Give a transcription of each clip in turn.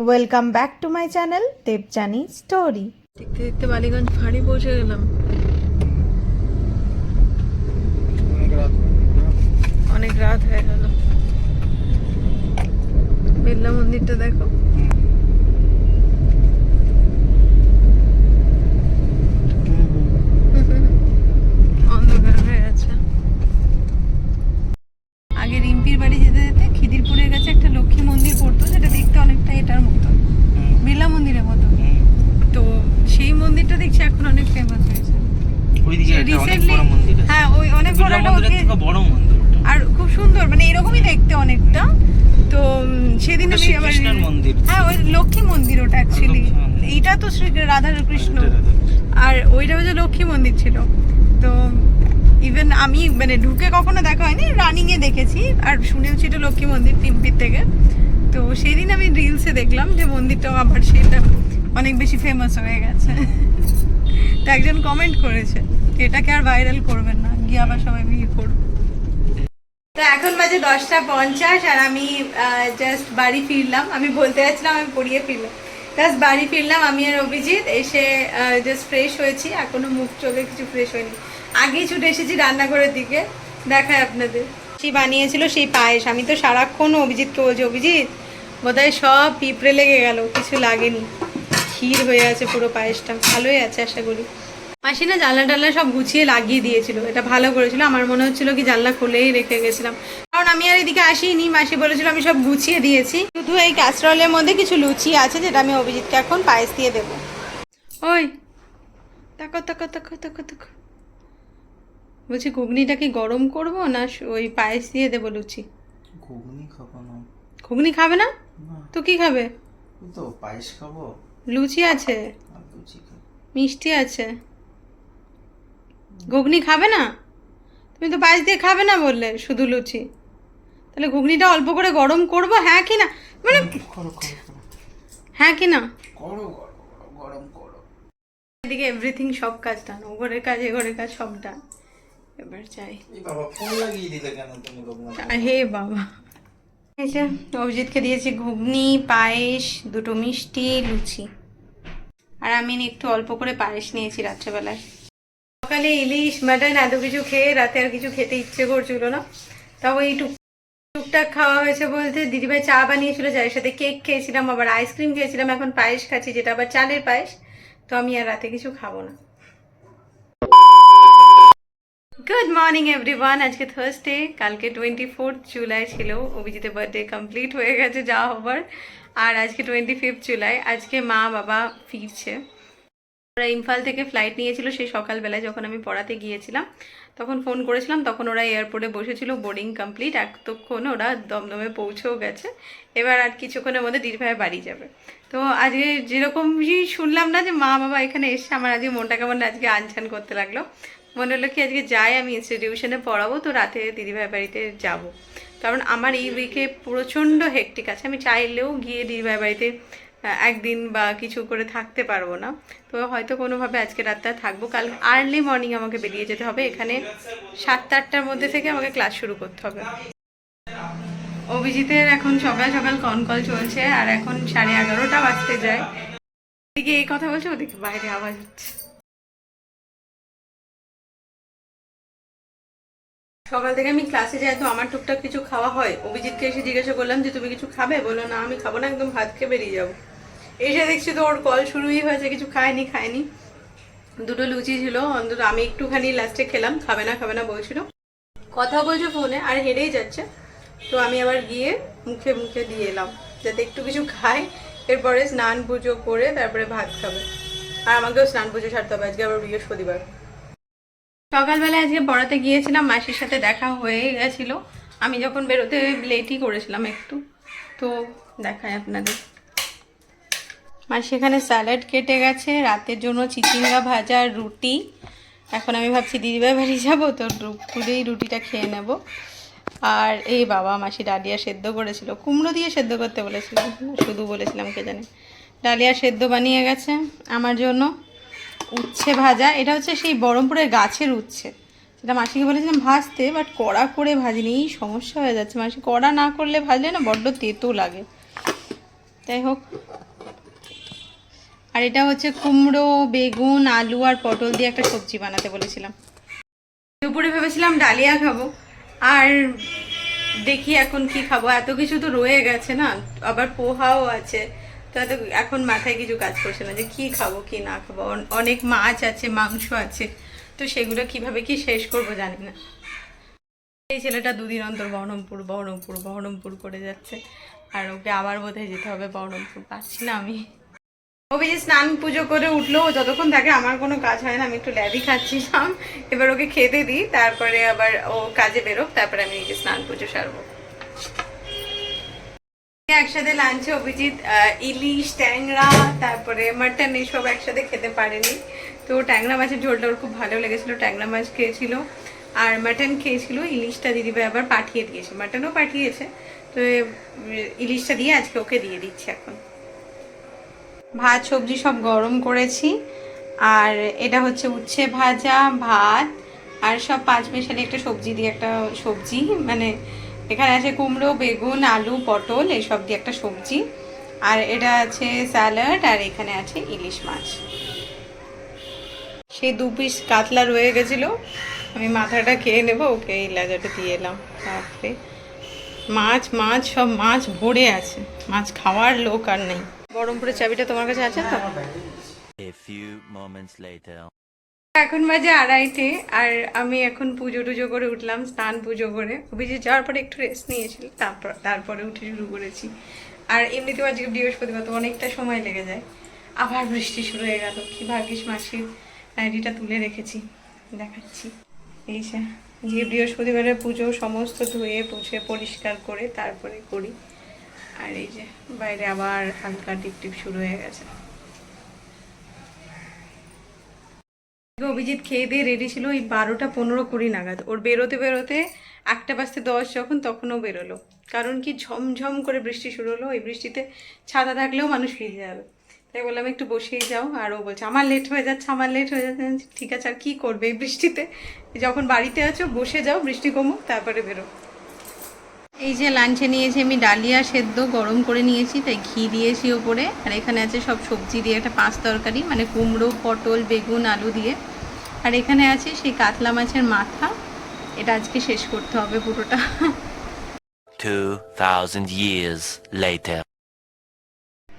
Welcome back to my channel Debjani story দেখতে দেখতে বালিগঞ্জ ফাঁড়ি পৌঁছে গেলাম। অনেক রাত হয়ে গেল। বিড়লা মন্দিরটা দেখো অন্ধকার হয়ে আছে আগে রিম্পির বাড়ি যেতে যেতে খিদিরপুরের কাছে একটা লক্ষ্মী মন্দির পড়তো যেটা দেখতে অনেকটা এটার মতো বিড়লা মন্দিরের মতো তো সেই মন্দিরটা দেখছি এখন অনেক ফেমাস হয়েছে ওইদিকে একটা অনেক রিসেন্টলি বড় মন্দির আছে হ্যাঁ ওই অনেক বড় বিড়লা একটা মন্দিরের ওকে- থেকে বড় মন্দির ওটা। আর খুব সুন্দর মানে এরকমই দেখতে অনেকটা তো সেদিন আবার শ্রীকৃষ্ণের মন্দির। হ্যাঁ ওই লক্ষ্মী মন্দির ওটা অ্যাকচুয়ালি এইটা তো শ্রী রাধা কৃষ্ণ। আর ওইটা হচ্ছে লক্ষ্মী মন্দির ছিল। তো ইভেন আমি মানে ঢুকে কখনো দেখা হয়নি রানিং এ দেখেছি। আর শুনেওছি এটা লক্ষ্মী মন্দির টিম্পির থেকে। তো সেই দিন আমি রিলসে দেখলাম যে মন্দিরটাও আবার সেটা অনেক বেশি ফেমাস হয়ে গেছে। তো একজন কমেন্ট করেছে এটাকে আর ভাইরাল করবেন না গিয়ে আবার সবাই বিয়ে করবে। তো এখন বাজে দশটা পঞ্চাশ আর আমি জাস্ট বাড়ি ফিরলাম। আমি বলতে যাচ্ছিলাম আমি পড়িয়ে ফিরলাম। জাস্ট বাড়ি ফিরলাম আমি আর অভিজিৎ। এসে জাস্ট ফ্রেশ হয়েছি। এখনও মুখ চোখে কিছু ফ্রেশ হয়নি। আগেই ছুটে এসেছি রান্নাঘরের দিকে। দেখায় আপনাদের। সেই বানিয়েছিল সেই পায়েস। আমি তো সারাক্ষণ অভিজিৎকে বলছি, অভিজিৎ, বোধহয় সব পিঁপড়ে লেগে গেল। কিছু লাগেনি। ক্ষীর হয়ে আছে পুরো পায়েসটা। ভালোই আছে, আশা করি। মাসি না জানলা টানলা সব গুছিয়ে লাগিয়ে দিয়েছিল এটা ভালো করেছিল। আমার মনে হচ্ছিল কি জানলা খুলেই রেখে গেছিলাম। কারণ আমি আর এদিকে আসিনি মাসি বলেছিল আমি সব গুছিয়ে দিয়েছি। শুধু এই ক্যাস্ট্রলের মধ্যে কিছু লুচি আছে যেটা আমি অভিজিৎকে এখন পায়েস দিয়ে দেবো। ওই তাকো তাকো তাকো তাকো তাকো। বলছি ঘুগনিটা কি গরম করব না ওই পায়েস দিয়ে দেবো লুচি? ঘুগনি খাব না। ঘুগনি খাবে না? না। তো কি খাবে? তো পায়েস খাব। লুচি আছে। লুচি মিষ্টি আছে। ঘুগনি খাবে না? তুমি তো পায়েস দিয়ে খাবে না বললে শুধু লুচি। তাহলে ঘুগনিটা অল্প করে গরম করব হ্যাঁ কি না? মানে হ্যাঁ কি না? এদিকে এভরিথিং সব কাজ ডান ও ঘরের কাজ এ ঘরের কাজ সব ডান এবার চাই হে বাবা। যে অভিজিৎকে দিয়েছি ঘুগনি পায়েস দুটো মিষ্টি লুচি। আর আমি একটু অল্প করে পায়েস নিয়েছি রাত্রেবেলায়। সকালে ইলিশ, মাটন এত কিছু খেয়ে রাতে আর কিছু খেতে ইচ্ছে করছিল না। তাও এই টুক টুকটাক খাওয়া হয়েছে বলতে দিদিভাই চা বানিয়েছিল, যার সাথে কেক খেয়েছিলাম, আবার আইসক্রিম খেয়েছিলাম, এখন পায়েস খাচ্ছি, যেটা আবার চালের পায়েস। তো আমি আর রাতে কিছু খাব না। গুড মর্নিং এভরিওয়ান আজকে থার্সডে কালকে টোয়েন্টি ফোর্থ জুলাই ছিল। অভিজিতের বার্থডে কমপ্লিট হয়ে গেছে, যা হবার। আর আজকে টোয়েন্টি ফিফথ জুলাই আজকে মা বাবা ফিরছে। ওরা ইম্ফল থেকে ফ্লাইট নিয়েছিল সেই সকালবেলায় যখন আমি পড়াতে গিয়েছিলাম, তখন ফোন করেছিলাম, তখন ওরা এয়ারপোর্টে বসেছিল বোর্ডিং কমপ্লিট এতক্ষণ ওরা দমদমে পৌঁছেও গেছে। এবার আর কিছুক্ষণের মধ্যে দিদিভাই বাড়ি যাবে। তো আজকে যেরকম শুনলাম না যে মা বাবা এখানে এসে আমার আজকে মনটা কেমন আজকে আনছান করতে লাগল। মনে হলো কি আজকে যাই, আমি ইনস্টিটিউশনে পড়াবো, তো রাতে দিদিভাই বাড়িতে যাব। কারণ আমার এই উইকে প্রচণ্ড হেকটিক আছে। আমি চাইলেও গিয়ে দিদিভাই বাড়িতে একদিন বা কিছু করে থাকতে পারব না। তো হয়তো কোনোভাবে আজকে রাতটা থাকব। কাল আর্লি মর্নিং আমাকে বেরিয়ে যেতে হবে। এখানে সাতটা আটটার মধ্যে থেকে আমাকে ক্লাস শুরু করতে হবে। অভিজিতের এখন সকাল সকাল কনকল চলছে আর এখন সাড়ে এগারোটা বাজতে যায়। এদিকে এই কথা বলছে, ওদিকে বাইরে আওয়াজ হচ্ছে। সকাল থেকে আমি ক্লাসে যাই, তো আমার টুকটাক কিছু খাওয়া হয়। অভিজিৎকে এসে জিজ্ঞাসা করলাম যে, তুমি কিছু খাবে? বলো না, আমি খাব না, একদম ভাত খেয়ে বেরিয়ে যাব। এসে দেখছি তো ওর কল শুরুই হয়েছে, কিছু খায়নি খায়নি। দুটো লুচি ছিল, অন্তত আমি একটুখানি লাস্টে খেলাম, খাবে না খাবে না বলছিল। কথা বলছে ফোনে আর হেরেই যাচ্ছে। তো আমি আবার গিয়ে মুখে মুখে দিয়ে এলাম, যাতে একটু কিছু খায় এরপরে স্নান পুজো করে তারপরে ভাত খাবে। আর আমাকেও স্নান পুজো সারতে হবে, আজকে আবার বৃহস্পতিবার। সকালবেলা আজকে পড়াতে গিয়েছিলাম, মাসির সাথে দেখা হয়ে গেছিল। আমি যখন বেরোতে লেটই করেছিলাম একটু, তো দেখায় আপনাদের। মাসি এখানে স্যালাড কেটে গেছে, রাতের জন্য চিচিঙ্গা ভাজা আর রুটি। এখন আমি ভাবছি, দিদিভাই বাড়ি যাব তো দুপুরেই রুটিটা খেয়ে নেব। আর এই বাবা, মাসি ডালিয়া সেদ্ধ করেছিল। কুমড়ো দিয়ে সেদ্ধ করতে বলেছিল। শুধু বলেছিলাম, কে জানে। ডালিয়া সেদ্ধ বানিয়ে গেছে আমার জন্য। উচ্ছে ভাজা, এটা হচ্ছে সেই বহরমপুরের গাছের উচ্ছে। সেটা মাসিকে বলেছিলাম ভাজতে বাট কড়া করে ভাজিনি। এই সমস্যা হয়ে যাচ্ছে। মাসি কড়া না করলে ভাজলে না বড্ড তেতো লাগে। তো যাই হোক আর এটা হচ্ছে কুমড়ো, বেগুন, আলু আর পটল দিয়ে একটা সবজি বানাতে বলেছিলাম। দুপুরে ভেবেছিলাম ডালিয়া খাব, আর দেখি এখন কি খাব। এত কিছু তো রয়ে গেছে না, আবার পোহাও আছে। তো এত এখন মাথায় কিছু কাজ করছে না যে কি খাব, কি না খাব। অন- অনেক মাছ আছে, মাংস আছে, তো সেগুলো কীভাবে কি শেষ করব জানি না। এই ছেলেটা দুদিন অন্তর বহরমপুর বহরমপুর বহরমপুর করে যাচ্ছে। আর ওকে আবার বোধহয় যেতে হবে বহরমপুর। পাচ্ছি না আমি। ওকে যে স্নান পুজো করে উঠল যতক্ষণ থাকে আমার কোনো কাজ হয় না, আমি একটু ল্যাবি খাচ্ছিলাম এবার ওকে খেতে দিই, তারপরে আবার ও কাজে বেরোক, তারপরে আমি নিজে স্নান পুজো সারবো। একসাথে লাঞ্চে অভিজিৎ ইলিশ, ট্যাংরা, তারপরে মাটন এইসব একসাথে খেতে পারেনি। তো ট্যাংরা মাছের ঝোলটা ওর খুব ভালো লেগেছিল, ট্যাংরা মাছ খেয়েছিল। আর মাটন খেয়েছিল, ইলিশটা দিদিভাই আবার পাঠিয়ে দিয়েছে মাটনও পাঠিয়েছে। তো ইলিশটা দিয়ে আজকে ওকে দিয়ে দিচ্ছি এখন। ভাত, সবজি সব গরম করেছি। আর এটা হচ্ছে উচ্ছে ভাজা, ভাত, আর সব পাঁচ মেশালি একটা সবজি দিয়ে একটা সবজি মানে এখানে আছে কুমড়ো, বেগুন, আলু, পটল, এসব দিয়ে একটা সবজি। আর এটা আছে স্যালাড, আর এখানে আছে ইলিশ মাছ। সেই দু পিস কাতলা রয়ে গেছিল। আমি মাথাটা খেয়ে নেব, ওকে এই লাজাটা দিয়ে এলাম। মাছ মাছ, সব মাছ ভরে আছে। মাছ খাওয়ার লোক আর নেই। বহরমপুরের চাবিটা তোমার কাছে আছে তো? A few moments later. এখন বাজে আড়াইটে আর আমি এখন পুজো টুজো করে উঠলাম স্নান পুজো করে। অভিজিৎ যাওয়ার পরে একটু রেস্ট নিয়েছিল তারপর তারপরে উঠে শুরু করেছি। আর এমনিতেও আজকে বৃহস্পতিবার তো অনেকটা সময় লেগে যায়। আবার বৃষ্টি শুরু হয়ে গেল। কি ভাগ্যিস মাসির ডায়েরিটা তুলে রেখেছি। দেখাচ্ছি। এই যে যে বৃহস্পতিবারের পুজো সমস্ত ধুয়ে পুছে পরিষ্কার করে তারপরে করি। আর এই যে বাইরে আবার হালকা টিপ টিপ শুরু হয়ে গেছে। অভিজিৎ খেয়ে দিয়ে রেডি ছিল ওই বারোটা পনেরো কুড়ি নাগাদ। ওর বেরোতে বেরোতে একটা বাজতে দশ যখন তখনও বেরোলো। কারণ কি ঝমঝম করে বৃষ্টি শুরু হলো, ওই বৃষ্টিতে ছাতা থাকলেও মানুষ ভিজে যাবে। তাই বললাম, একটু বসেই যাও। আর ও বলছে, আমার লেট হয়ে যাচ্ছে, আমার লেট হয়ে যাচ্ছে। ঠিক আছে, আর কী করবে এই বৃষ্টিতে? যখন বাড়িতে আছো, বসে যাও, বৃষ্টি কমুক, তারপরে বেরো। এই যে লাঞ্চে নিয়েছি আমি ডালিয়া সেদ্ধ গরম করে নিয়েছি তাই ঘি দিয়েছি ওপরে। আর এখানে আছে সব সবজি দিয়ে একটা পাঁচ তরকারি মানে কুমড়ো পটল বেগুন আলু দিয়ে। আর এখানে আছে সেই কাতলা মাছের মাথা। এটা আজকে শেষ করতে হবে পুরোটা। 2,000 years later.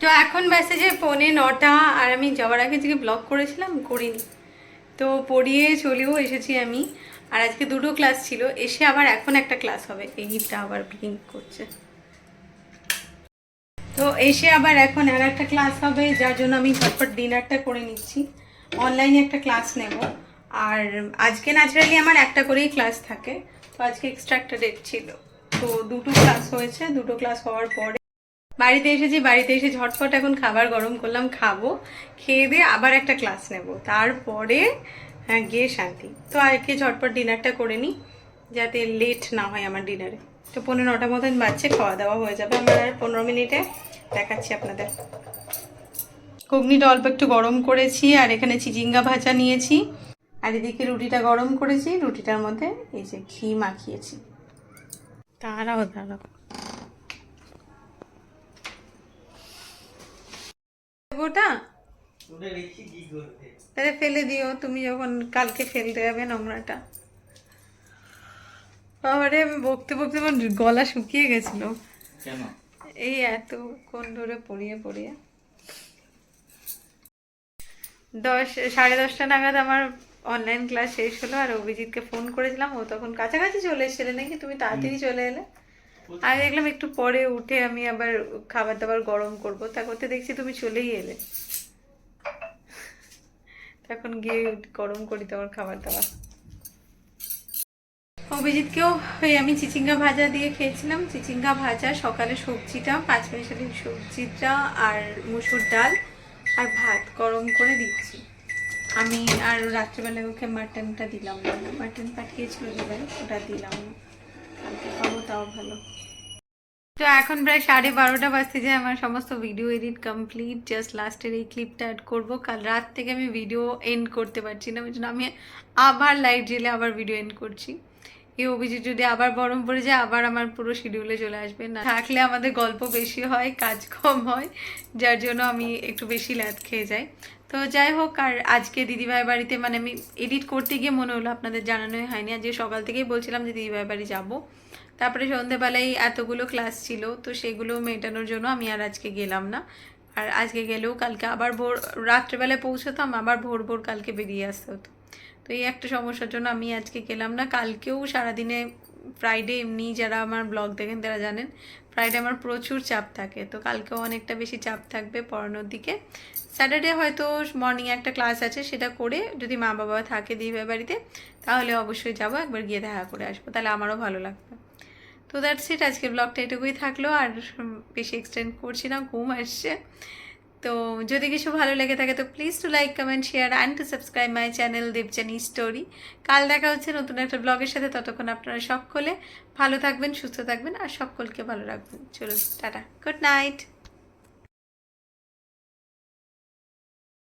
তো এখন ব্যাসে যে পৌনে নটা আর আমি যাওয়ার আগে যে ব্লগ করেছিলাম করিনি। তো পড়িয়ে চলেও এসেছি আমি। আর আজকে দুটো ক্লাস ছিল, এসে আবার এখন একটা ক্লাস হবে। এই হিটটা আবার ব্লিঙ্ক করছে। তো এসে আবার এখন আর একটা ক্লাস হবে, যার জন্য আমি ঝটপট ডিনারটা করে নিচ্ছি। অনলাইনে একটা ক্লাস নেব। আর আজকে ন্যাচারালি আমার একটা করেই ক্লাস থাকে। তো আজকে এক্সট্রা একটা ডেট ছিল। তো দুটো ক্লাস হয়েছে। দুটো ক্লাস হওয়ার পরে বাড়িতে এসেছি, বাড়িতে এসে ঝটপট এখন খাবার গরম করলাম, খাব। খেয়ে দিয়ে আবার একটা ক্লাস নেব। তারপরে হ্যাঁ গিয়ে শান্তি। তো আজকে ঝটপট ডিনারটা করে নিই যাতে লেট না হয় আমার ডিনারে তো পনেরো নটা মতন বাচ্চে খাওয়া দাওয়া হয়ে যাবে। আমার আর পনেরো মিনিটে দেখাচ্ছি আপনাদের। ঘুগনিটা অল্প একটু গরম করেছি আর এখানে চিচিঙ্গা ভাজা নিয়েছি। আর এদিকে রুটিটা গরম করেছি রুটিটার মধ্যে এই যে ঘি মাখিয়েছি। দাঁড়াও দাঁড়াও ওটা তাহলে ফেলে দিও তুমি যখন কালকে ফেলতে যাবে নোংরাটা। আমি বকতে বকতে আমার গলা শুকিয়ে গেছিল। কেন? এই এত কোন ধরে পড়িয়ে পড়িয়ে। দশ সাড়ে দশটা নাগাদ আমার অনলাইন ক্লাস শেষ হলো আর অভিজিৎকে ফোন করেছিলাম ও তখন কাছাকাছি চলে এসেছিলে নাকি তুমি তাড়াতাড়ি চলে এলে। আমি দেখলাম একটু পরে উঠে আমি আবার খাবার দাবার গরম করব তা করতে দেখছি তুমি চলেই এলে। তখন গিয়ে গরম করি তোমার খাবার দাবার। অভিজিৎকেও ওই আমি চিচিঙ্গা ভাজা দিয়ে খেয়েছিলাম। চিচিঙ্গা ভাজা, সকালে সবজিটা, পাঁচ মিশালি সবজিটা আর মুসুর ডাল আর ভাত গরম করে দিচ্ছি। আমি আর রাত্রেবেলায় ওকে মাটনটা দিলাম না। মাটন পাঠিয়েছিল ওটা দিলাম না। কালকে খাব, তাও ভালো। তো এখন প্রায় সাড়ে বারোটা বাজতে যায়, আমার সমস্ত ভিডিও এডিট কমপ্লিট জাস্ট লাস্টের এই ক্লিপটা অ্যাড করব। কাল রাত থেকে আমি ভিডিও এন্ড করতে পারছি না, ওই জন্য আমি আবার লাইট জেলে আবার ভিডিও এন্ড করছি। এই অভিজিৎ যদি আবার গরম পড়ে যায়, আবার আমার পুরো শিডিউলে চলে আসবে। না থাকলে আমাদের গল্প বেশি হয়, কাজ কম হয়, যার জন্য আমি একটু বেশি ল্যাদ খেয়ে যাই। তো যাই হোক, আর আজকে দিদিভাই বাড়িতে মানে আমি এডিট করতে গিয়ে মনে হলো আপনাদের জানানোই হয়নি, আজকে সকাল থেকেই বলছিলাম যে দিদিভাই বাড়ি যাব। তারপরে সন্ধেবেলায় এতগুলো ক্লাস ছিল, তো সেগুলো মেটানোর জন্য আমি আর আজকে গেলাম না। আর আজকে গেলেও কালকে আবার ভোর, রাত্রেবেলায় পৌঁছতাম, আবার ভোর ভোর কালকে বেরিয়ে আসতে হতো। তো এই একটা সমস্যার জন্য আমি আজকে গেলাম না। কালকেও সারাদিনে ফ্রাইডে এমনি যারা আমার ব্লগ দেখেন তারা জানেন ফ্রাইডে আমার প্রচুর চাপ থাকে। তো কালকেও অনেকটা বেশি চাপ থাকবে পড়ানোর দিকে। স্যাটারডে হয়তো মর্নিং একটা ক্লাস আছে, সেটা করে যদি মা বাবা থাকে দিবে বাড়িতে, তাহলে অবশ্যই যাব, একবার গিয়ে দেখা করে আসব। তাহলে আমারও ভালো লাগবে। তো দ্যাটস ইট আজকের ব্লগটা এটুকুই থাকল। আর বেশি এক্সটেন্ড করছি না, ঘুম আসছে। তো যদি কিছু ভালো লেগে থাকে, তো please to like comment share and to subscribe my channel Debjani story কাল দেখা হচ্ছে নতুন একটা ব্লগের সাথে। ততক্ষণ আপনারা সকলে ভালো থাকবেন, সুস্থ থাকবেন, আর সকলকে ভালো রাখবেন। চলুন, টাটা। Good night